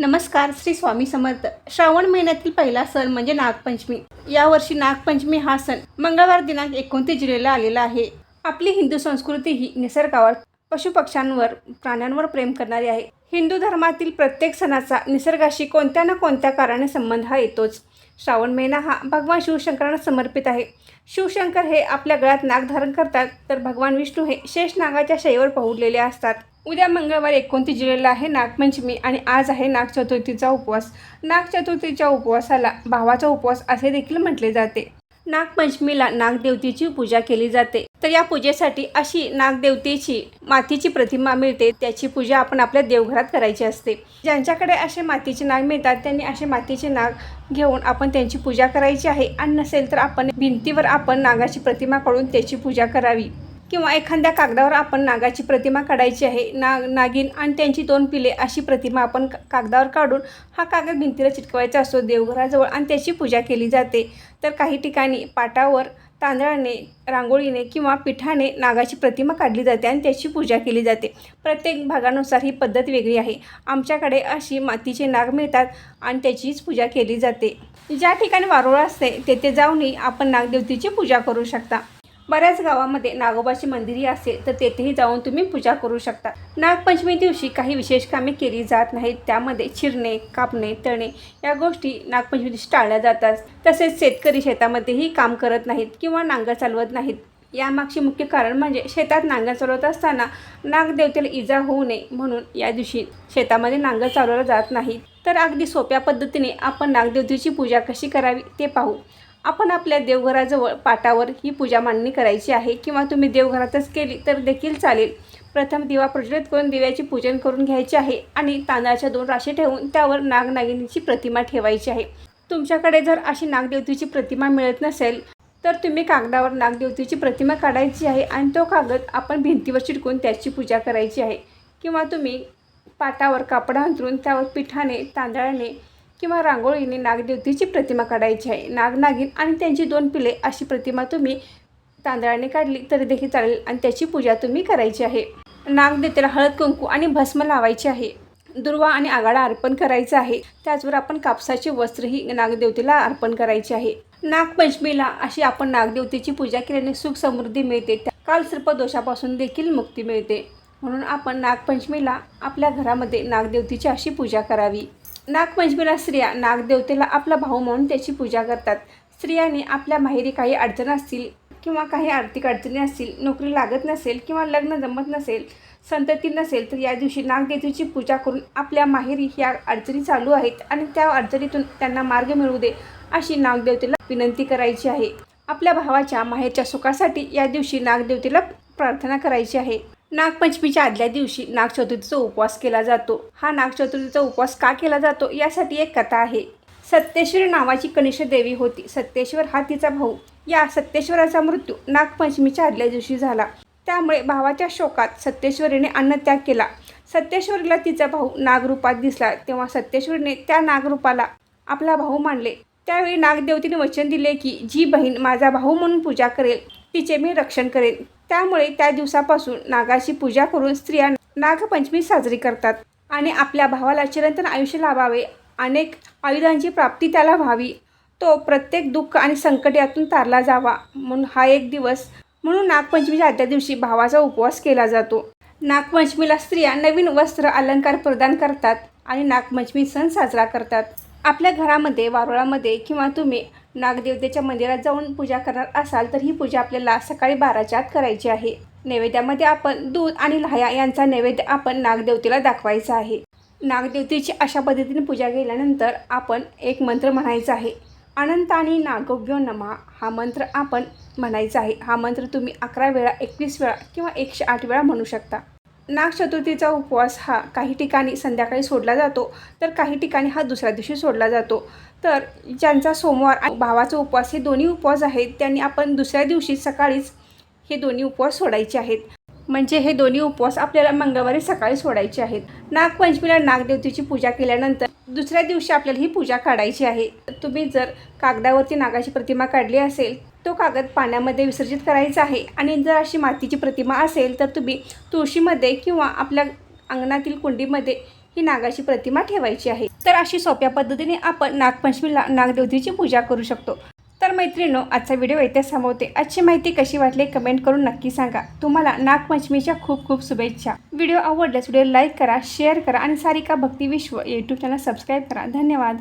नमस्कार श्री स्वामी समर्थ. श्रावण महिन्यातील पहिला सण म्हणजे नागपंचमी. यावर्षी नागपंचमी हा सण मंगळवार दिनांक एकोणतीस जुलैला आलेला आहे. आपली हिंदू संस्कृती ही निसर्गावर पशुपक्ष्यांवर प्राण्यांवर प्रेम करणारी आहे. हिंदू धर्मातील प्रत्येक सणाचा निसर्गाशी कोणत्या ना कोणत्या कारणाने संबंध हा येतोच. श्रावण महिना हा भगवान शिवशंकरांना समर्पित आहे. शिवशंकर हे आपल्या गळ्यात नाग धारण करतात तर भगवान विष्णू हे शेष नागाच्या शैवर पहुडलेले असतात. उद्या मंगळवार एकोणतीस जुलैला आहे नागपंचमी आणि आज आहे नागचतुर्थीचा उपवास. नागचतुर्थीच्या उपवासाला भावाचा उपवास असे देखील म्हटले जाते. नागपंचमीला नागदेवतेची पूजा केली जाते. तर या पूजेसाठी अशी नागदेवतेची मातीची प्रतिमा मिळते. त्याची पूजा आपण आपल्या देवघरात करायची असते. ज्यांच्याकडे असे मातीचे नाग मिळतात त्यांनी असे मातीचे नाग घेऊन आपण त्यांची पूजा करायची आहे. आणि नसेल तर आपण भिंतीवर आपण नागाची प्रतिमा काढून त्याची पूजा करावी. किंवा एखाद्या कागदावर आपण नागाची प्रतिमा काढायची आहे नाग नागिन आणि त्यांची दोन पिले अशी प्रतिमा आपण का- कागदावर काढून हा कागद भिंतीला चिटकवायचा असतो देवघराजवळ आणि त्याची पूजा केली जाते. तर काही ठिकाणी पाटावर तांदळाने रांगोळीने किंवा पिठाने नागाची प्रतिमा काढली जाते आणि त्याची पूजा केली जाते. प्रत्येक भागानुसार ही पद्धत वेगळी आहे. आमच्याकडे अशी मातीचे नाग मिळतात आणि त्याचीच पूजा केली जाते. ज्या ठिकाणी वारुळ असते तेथे जाऊनही आपण नागदेवतेची पूजा करू शकता. बऱ्याच गावामध्ये नागोबाची मंदिरी असेल तर तेथेही जाऊन तुम्ही पूजा करू शकता. नागपंचमी दिवशी काही विशेष कामे केली जात नाहीत. त्यामध्ये चिरणे कापणे तळणे या गोष्टी नागपंचमी दिवशी टाळल्या जातात. तसेच शेतकरी शेतामध्येही काम करत नाहीत किंवा नांगर चालवत नाहीत. यामागचे मुख्य कारण म्हणजे शेतात नांगर चालवत असताना नागदेवतेला इजा होऊ नये म्हणून या दिवशी शेतामध्ये नांगर चालवला जात नाही. तर अगदी सोप्या पद्धतीने आपण नागदेवतेची पूजा कशी करावी ते पाहू. आपण आपल्या देवघराजवळ पाटावर ही पूजा मांडणी करायची आहे किंवा तुम्ही देवघरातच केली तर देखील चालेल. प्रथम दिवा प्रज्वलित करून दिव्याचे पूजन करून घ्यायचे आहे आणि तांदळाच्या दोन राशी ठेवून त्यावर नागनागिनीची प्रतिमा ठेवायची आहे. तुमच्याकडे जर अशी नागदेवतीची प्रतिमा मिळत नसेल तर तुम्ही कागदावर नागदेवतीची प्रतिमा काढायची आहे आणि तो कागद आपण भिंतीवर चिटकून त्याची पूजा करायची आहे. किंवा तुम्ही पाटावर कापड अंतरून त्यावर पिठाने तांदळाने किंवा रांगोळीने नागदेवतेची प्रतिमा काढायची आहे. नागनागिन आणि त्यांची दोन पिले अशी प्रतिमा तुम्ही तांदळाने काढली तरी देखील चालेल आणि त्याची पूजा तुम्ही करायची आहे. नागदेवतेला हळद कुंकू आणि भस्म लावायचे आहे. दुर्वा आणि आगाडा अर्पण करायचा आहे. त्याचवर आपण कापसाचे वस्त्रही नागदेवतेला अर्पण करायचे आहे. नागपंचमीला अशी आपण नागदेवतेची पूजा केल्याने सुख समृद्धी मिळते. काल सर्पदोषापासून देखील मुक्ती मिळते. म्हणून आपण नागपंचमीला आपल्या घरामध्ये नागदेवतेची अशी पूजा करावी. नागपंचमीला स्त्रिया नागदेवतेला आपला भाऊ म्हणून त्याची पूजा करतात. स्त्रियांनी आपल्या माहेरी काही अडचण असतील किंवा काही आर्थिक अडचणी असतील नोकरी लागत नसेल किंवा लग्न जमत नसेल संतती नसेल तर या दिवशी नागदेवतेची पूजा करून आपल्या माहेरी ह्या अडचणी चालू आहेत आणि त्या अडचणीतून त्यांना मार्ग मिळू दे अशी नागदेवतेला विनंती करायची आहे. आपल्या भावाच्या माहेरच्या सुखासाठी या दिवशी नागदेवतेला प्रार्थना करायची आहे. नागपंचमीच्या आदल्या दिवशी नागचतुर्थीचा उपवास केला जातो. हा नागचतुर्थीचा उपवास का केला जातो यासाठी एक कथा आहे. सत्येश्वर नावाची कनिष्ठ देवी होती. सत्येश्वर हा तिचा भाऊ. या सत्येश्वराचा मृत्यू नागपंचमीच्या आदल्या दिवशी झाला. त्यामुळे भावाच्या शोकात सत्येश्वरीने अन्नत्याग केला. सत्येश्वरीला तिचा भाऊ नागरूपात दिसला. तेव्हा सत्येश्वरीने त्या नागरूपाला आपला भाऊ मानले. त्यावेळी नागदेवतीने वचन दिले की जी बहीण माझा भाऊ म्हणून पूजा करेल तिचे मी रक्षण करेन. त्यामुळे त्या दिवसापासून नागाची पूजा करून स्त्रिया नागपंचमी साजरी करतात. आणि आपल्या भावाला चिरंतन आयुष्य लाभावे. अनेक आयुधांची प्राप्ती त्याला व्हावी. तो प्रत्येक दुःख आणि संकट यातून तारला जावा. म्हणून हा एक दिवस म्हणून नागपंचमीच्या आदल्या दिवशी भावाचा उपवास केला जातो. नागपंचमीला स्त्रिया नवीन वस्त्र अलंकार प्रदान करतात आणि नागपंचमी सण साजरा करतात. आपल्या घरामध्ये वारुळामध्ये किंवा तुम्ही नागदेवतेच्या मंदिरात जाऊन पूजा करणार असाल तर ही पूजा आपल्याला सकाळी बाराच्या आत करायची आहे. नैवेद्यामध्ये आपण दूध आणि लाह्या यांचा नैवेद्य आपण नागदेवतेला दाखवायचा आहे. नागदेवतेची अशा पद्धतीने पूजा केल्यानंतर आपण एक मंत्र म्हणायचा आहे. अनंत आणि नागव्यो नमा. हा मंत्र आपण म्हणायचा आहे. हा मंत्र तुम्ही अकरा वेळा एकवीस वेळा किंवा एकशे आठ वेळा म्हणू शकता. नाग चतुर्थीचा उपवास हा काही ठिकाणी संध्याकाळी सोडला जातो तर काही ठिकाणी हा दुसऱ्या दिवशी सोडला जातो. तर ज्यांचा सोमवार आणि भावाचा उपवास हे दोन्ही उपवास आहेत त्यांनी आपण दुसऱ्या दिवशी सकाळीच हे दोन्ही उपवास सोडायचे आहेत. म्हणजे हे दोन्ही उपवास आपल्याला मंगळवारी सकाळी सोडायचे आहेत. नागपंचमीला नागदेवतेची पूजा केल्यानंतर दुसऱ्या दिवशी आपल्याला ही पूजा काढायची आहे. तुम्ही जर कागदावरती नागाची प्रतिमा काढली असेल तो कागद पाण्यामध्ये विसर्जित करायचा आहे आणि जर अशी मातीची प्रतिमा असेल तर तुम्ही तुळशीमध्ये किंवा आपल्या अंगणातील कुंडीमध्ये ही नागाची प्रतिमा ठेवायची आहे. तर अशी सोप्या पद्धतीने आपण नागपंचमीला नागदेवतेची पूजा करू शकतो. तर मैत्रिणींनो आजचा व्हिडिओ इथे थांबवते आजची माहिती कशी वाटली कमेंट करून नक्की सांगा. तुम्हाला नागपंचमीच्या खूप खूप शुभेच्छा. व्हिडिओ आवडल्यास व्हिडिओ लाईक करा शेअर करा आणि सारिका भक्ती विश्व यूट्यूब चॅनल सबस्क्राईब करा. धन्यवाद.